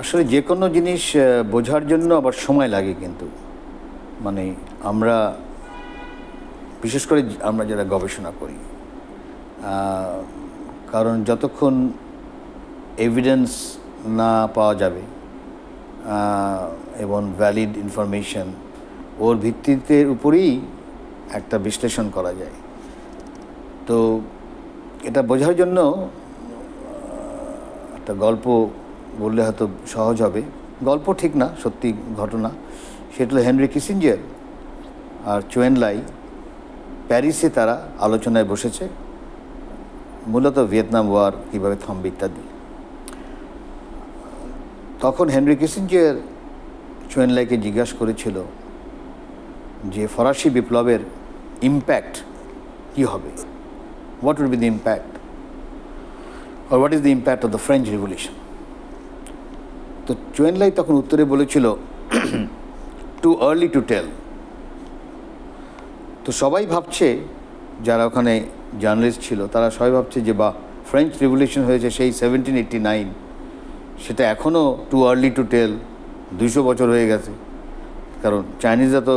আসলে যে কোনো জিনিস বোঝার জন্য আবার সময় লাগে কিন্তু। মানে আমরা, বিশেষ করে আমরা যারা গবেষণা করি কারণ যতক্ষণ এভিডেন্স না পাওয়া যাবে এবং ভ্যালিড ইনফরমেশন ওর ভিত্তিতে উপরেই একটা বিশ্লেষণ করা যায়। তো এটা বোঝার জন্য একটা গল্প বললে হয়তো সহজ হবে। গল্প ঠিক না, সত্যি ঘটনা। সেটা হেনরি কিসিঞ্জার আর চুয়েন লাই প্যারিসে তারা আলোচনায় বসেছে, মূলত ভিয়েতনাম ওয়ার কীভাবে থামবে ইত্যাদি। তখন হেনরি কিসিঞ্জার চুয়েন লাইকে জিজ্ঞাসা করেছিল যে, ফরাসি বিপ্লবের ইম্প্যাক্ট কী হবে? What would be the impact or what is the impact of the French Revolution? তো চুয়েনলাই তখন উত্তরে বলেছিল টু আর্লি টু টেল তো সবাই ভাবছে, যারা ওখানে জার্নালিস্ট ছিল, তারা সবাই ভাবছে যে বা ফ্রেঞ্চ রিভলিউশন হয়েছে সেই সেভেন্টিন এইটটি নাইন সেটা এখনও টু আর্লি টু টেল দুইশো বছর হয়ে গেছে। কারণ চাইনিজরা তো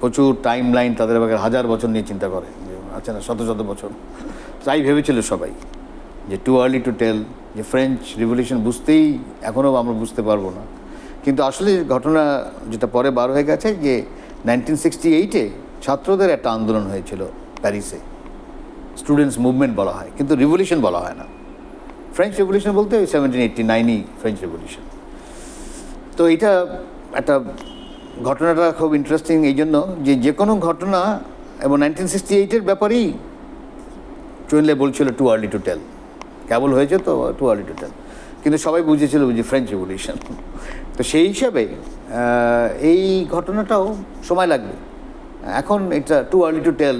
প্রচুর টাইম লাইন তাদের হাজার বছর নিয়ে চিন্তা করে আচ্ছা না শত শত বছর। তাই ভেবেছিল সবাই। যে টু আর্লি টু টেল যে ফ্রেঞ্চ রিভলিউশন বুঝতেই এখনও আমরা বুঝতে পারব না। কিন্তু আসলে ঘটনা যেটা পরে বার হয়ে গেছে যে নাইনটিন সিক্সটি এইটে ছাত্রদের একটা আন্দোলন হয়েছিল প্যারিসে স্টুডেন্টস মুভমেন্ট বলা হয়, কিন্তু রিভলিউশন বলা হয় না। ফ্রেঞ্চ রেভলিউশন বলতে ওই সেভেন্টিন এইটটি নাইনই ফ্রেঞ্চ রেভলিউশন তো এটা একটা ঘটনাটা খুব ইন্টারেস্টিং এই জন্য যে যে কোনো ঘটনা এবং নাইনটিন সিক্সটি এইটের ব্যাপারেই চুয়েনলে বলছিল টু আর্লি টু টেল কেবল হয়েছে তো টু আর্লি টু টেল কিন্তু সবাই বুঝেছিল যে ফ্রেঞ্চ রেভলিউশন তো সেই হিসাবে এই ঘটনাটাও সময় লাগবে। এখন এটা টু আর্লি টু টেল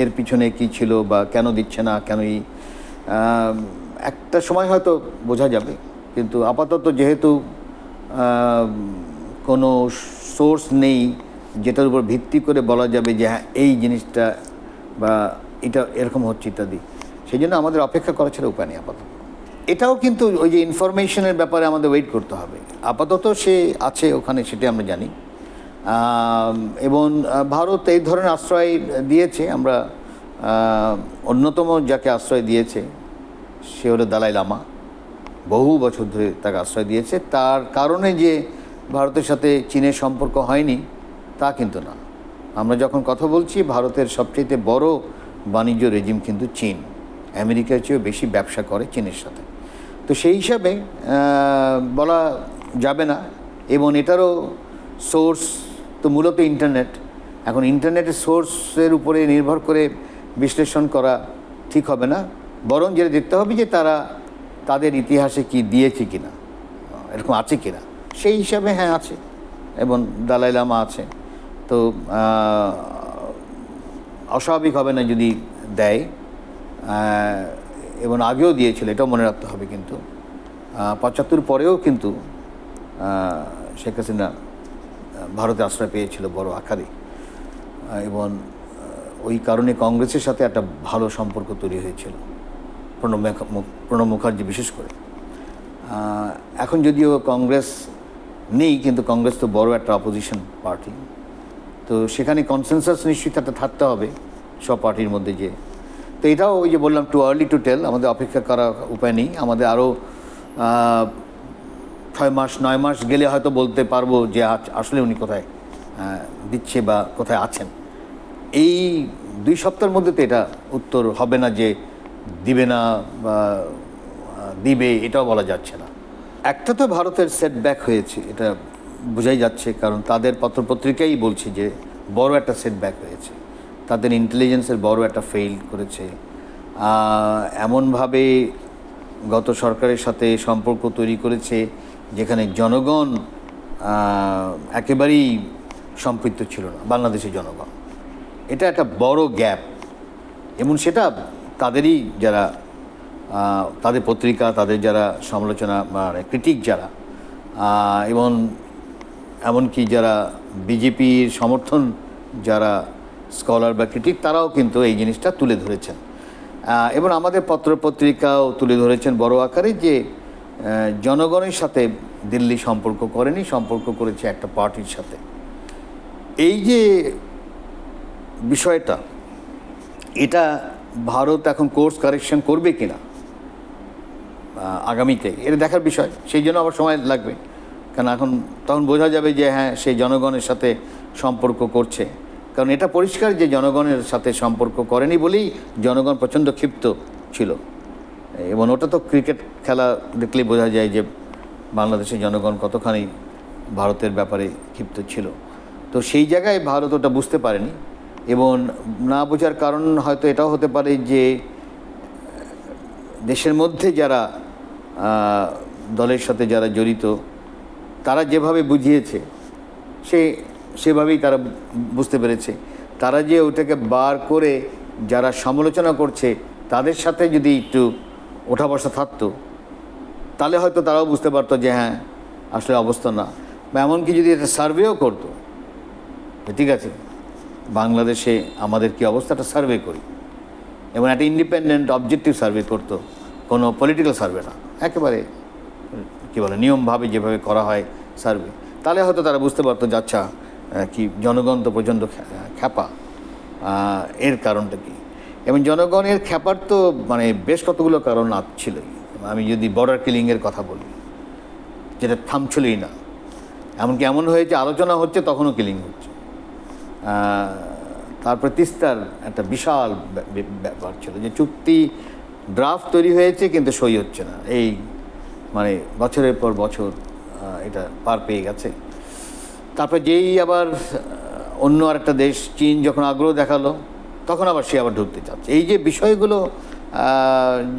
এর পিছনে কি ছিল বা কেন দিচ্ছে না কেন এই একটা সময় হয়তো বোঝা যাবে। কিন্তু আপাতত যেহেতু কোনো সোর্স নেই, যেটার উপর ভিত্তি করে বলা যাবে যে হ্যাঁ এই জিনিসটা বা এটা এরকম হচ্ছে ইত্যাদি। সেই জন্য আমাদের অপেক্ষা করা ছাড়া উপায় নেই আপাতত। এটাও কিন্তু ওই যে ইনফরমেশনের ব্যাপারে আমাদের ওয়েট করতে হবে। আপাতত সে আছে ওখানে, সেটা আমরা জানি। এবং ভারত এই ধরনের আশ্রয় দিয়েছে, আমরা অন্যতম যাকে আশ্রয় দিয়েছে, সে হলো দালাই লামা। বহু বছর ধরে তাকে আশ্রয় দিয়েছে। তার কারণে যে ভারতের সাথে চীনের সম্পর্ক হয়নি, তা কিন্তু না। আমরা যখন কথা বলছি, ভারতের সবচেয়ে বড় বাণিজ্য রেজিম কিন্তু চীন। আমেরিকার চেয়েও বেশি ব্যবসা করে চীনের সাথে। তো সেই হিসাবে বলা যাবে না। এবং এটারও সোর্স তো মূলত ইন্টারনেট। এখন ইন্টারনেটের সোর্সের উপরে নির্ভর করে বিশ্লেষণ করা ঠিক হবে না। বরং যেটা দেখতে হবে যে তারা তাদের ইতিহাসে কি দিয়েছে কি না এরকম আছে কিনা। সেই হিসাবে হ্যাঁ আছে। এবং দালাই লামা আছে। তো অস্বাভাবিক হবে না যদি দেয়। এবং আগেও দিয়েছিল, এটাও মনে রাখতে হবে কিন্তু। পঁচাত্তর পরেও কিন্তু শেখ হাসিনা ভারতে আশ্রয় পেয়েছিল বড় আকারে। এবং ওই কারণে কংগ্রেসের সাথে একটা ভালো সম্পর্ক তৈরি হয়েছিল, প্রণব প্রণব মুখার্জি বিশেষ করে। এখন যদিও কংগ্রেস নেই, কিন্তু কংগ্রেস তো বড় একটা অপোজিশন পার্টি তো সেখানে কনসেনসাস নিশ্চয়ই একটা থাকতে হবে, সব পার্টির মধ্যে যে তো এটাও ওই যে বললাম টু আর্লি টু টেল আমাদের অপেক্ষা করার উপায় নেই। আমাদের আরও ছয় মাস, নয় মাস গেলে হয়তো বলতে পারব যে আসলে উনি কোথায় দিচ্ছে বা কোথায় আছেন। এই দুই সপ্তাহের মধ্যে তো এটা উত্তর হবে না যে দিবে না বা দিবে, এটাও বলা যাচ্ছে না। একটা তো ভারতের সেটব্যাক হয়েছে, এটা বোঝাই যাচ্ছে, কারণ তাদের পত্রপত্রিকাই বলছে যে বড় একটা সেটব্যাক হয়েছে। তাদের ইন্টেলিজেন্সের বড় একটা ফেইল করেছে। এমনভাবে গত সরকারের সাথে সম্পর্ক তৈরি করেছে, যেখানে জনগণ একেবারেই সম্পৃক্ত ছিল না, বাংলাদেশের জনগণ। এটা একটা বড় গ্যাপ এবং সেটা তাদেরই যারা তাদের পত্রিকা, তাদের যারা সমালোচনা মানে ক্রিটিক যারা এবং এমনকি যারা বিজেপির সমর্থন যারা স্কলার বা ক্রিটিক তারাও কিন্তু এই জিনিসটা তুলে ধরেছেন। এবং আমাদের পত্রপত্রিকাও তুলে ধরেছেন বড় আকারে যে জনগণের সাথে দিল্লি সম্পর্ক করেনি সম্পর্ক করেছে একটা পার্টির সাথে। এই যে বিষয়টা এটা ভারত এখন কোর্স কারেকশন করবে কিনা আহ, আগামীতে এটা দেখার বিষয়। সেই জন্য আবার সময় লাগবে। কারণ এখন তখন বোঝা যাবে যে হ্যাঁ সেই জনগণের সাথে সম্পর্ক করছে। কারণ এটা পরিষ্কার যে জনগণের সাথে সম্পর্ক করেনি বলেই জনগণ প্রচণ্ড ক্ষিপ্ত ছিল। এবং ওটা তো ক্রিকেট খেলা দেখলেই বোঝা যায় যে বাংলাদেশের জনগণ কতখানি ভারতের ব্যাপারে ক্ষিপ্ত ছিল। তো সেই জায়গায় ভারত ওটা বুঝতে পারেনি এবং না বোঝার কারণ হয়তো এটাও হতে পারে যে, দেশের মধ্যে যারা দলের সাথে যারা জড়িত, তারা যেভাবে বুঝিয়েছে, সে সেভাবেই তারা বুঝতে পেরেছে। তারা যে ওটাকে বার করে যারা সমালোচনা করছে, তাদের সাথে যদি একটু ওঠা বসা থাকতো, তাহলে হয়তো তারাও বুঝতে পারতো যে হ্যাঁ আসলে অবস্থা না। বা এমনকি যদি এটা সার্ভেও করতো ঠিক আছে, বাংলাদেশে আমাদের কি অবস্থাটা সার্ভে করি? এবং একটা ইন্ডিপেন্ডেন্ট অবজেক্টিভ সার্ভে করতো, কোনো পলিটিক্যাল সার্ভে না, একেবারে, কী বলে, নিয়মভাবে যেভাবে করা হয় সার্ভে। তাহলে হয়তো তারা বুঝতে পারতো যে আচ্ছা কি জনগণ তো প্রচণ্ড খ্যাপা। এর কারণটা কি? এবং জনগণের খ্যাপার তো মানে বেশ কতগুলো কারণ ছিলই। আমি যদি বর্ডার কিলিংয়ের কথা বলি, যেটা থামছিলই না। এমনকি এমন হয়েছে, আলোচনা হচ্ছে, তখনও কিলিং হচ্ছে। তারপরে তিস্তার একটা বিশাল ব্যা- ব্যা- ব্যাপার ছিল যে, চুক্তি ড্রাফট তৈরি হয়েছে, কিন্তু সই হচ্ছে না। এই মানে বছরের পর বছর এটা পার পেয়ে গেছে। তারপরে যেই আবার অন্য আরেকটা দেশ, চীন যখন আগ্রহ দেখাল, তখন আবার সে আবার ঢুকতে চাচ্ছে। এই যে বিষয়গুলো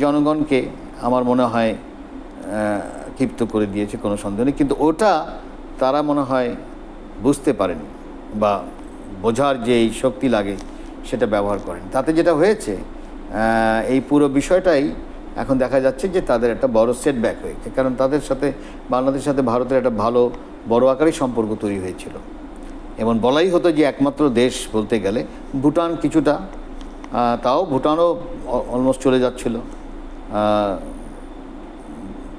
জনগণকে আমার মনে হয় ক্ষিপ্ত করে দিয়েছে, কোনো সন্দেহ নেই। কিন্তু ওটা তারা মনে হয় বুঝতে পারেনি বা বোঝার যে শক্তি লাগে, সেটা ব্যবহার করেন। তাতে যেটা হয়েছে এই পুরো বিষয়টাই এখন দেখা যাচ্ছে যে তাদের একটা বড় সেটব্যাক হয়েছে। কারণ তাদের সাথে, বাংলাদেশের সাথে ভারতের একটা ভালো, বড় আকারের সম্পর্ক তৈরি হয়েছিল। এবং বলাই হতো যে একমাত্র দেশ বলতে গেলে, ভুটান কিছুটা তাও ভুটানও অলমোস্ট চলে যাচ্ছিল।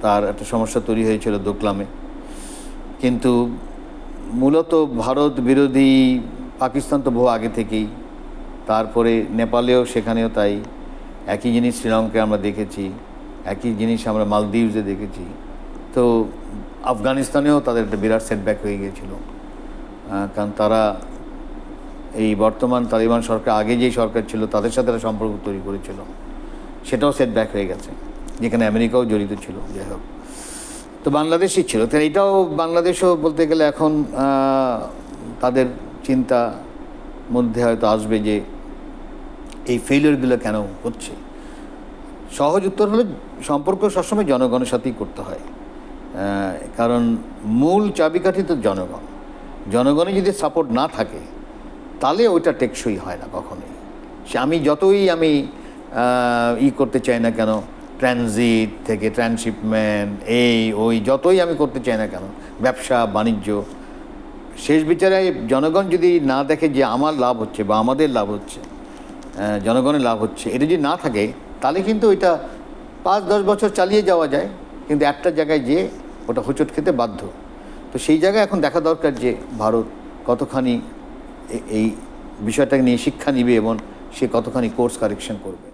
তার একটা সমস্যা তৈরি হয়েছিল দোকলামে। কিন্তু মূলত ভারত বিরোধী, পাকিস্তান তো বহু আগে থেকেই। তারপরে নেপালেও সেখানেও তাই। একই জিনিস শ্রীলঙ্কায় আমরা দেখেছি, একই জিনিস আমরা মালদ্বীপসে দেখেছি। তো আফগানিস্তানেও তাদের একটা বিরাট সেটব্যাক হয়ে গিয়েছিল। কারণ তারা এই বর্তমান তালিবান সরকার, আগে যেই সরকার ছিল তাদের সাথে একটা সম্পর্ক তৈরি করেছিল। সেটাও সেটব্যাক হয়ে গেছে, যেখানে আমেরিকাও জড়িত ছিল, যাই হোক। তো বাংলাদেশই ছিল। তো এটাও বাংলাদেশও বলতে গেলে এখন তাদের চিন্তা মধ্যে হয়তো আসবে যে এই ফেলিওরগুলো কেন হচ্ছে? সহজ উত্তর হলো সম্পর্ক সবসময় জনগণের সাথেই করতে হয়। কারণ মূল চাবিকাঠি তো জনগণ। জনগণে যদি সাপোর্ট না থাকে, তাহলে ওইটা টেকসই হয় না কখনোই। সে আমি যতই আমি ই করতে চাই না কেন ট্রানজিট থেকে ট্রান্সশিপমেন্ট এই, ওই, যতই আমি করতে চাই না কেন, ব্যবসা, বাণিজ্য, শেষ বিচারে জনগণ যদি না দেখে যে আমার লাভ হচ্ছে বা আমাদের লাভ হচ্ছে জনগণের লাভ হচ্ছে। এটা যদি না থাকে, তাহলে কিন্তু ওইটা পাঁচ, দশ বছর চালিয়ে যাওয়া যায়, কিন্তু একটা জায়গায় যেয়ে ওটা হোঁচট খেতে বাধ্য। তো সেই জায়গায় এখন দেখা দরকার যে ভারত কতখানি এই বিষয়টাকে নিয়ে শিক্ষা নিবে এবং সে কতখানি কোর্স কারেকশন করবে।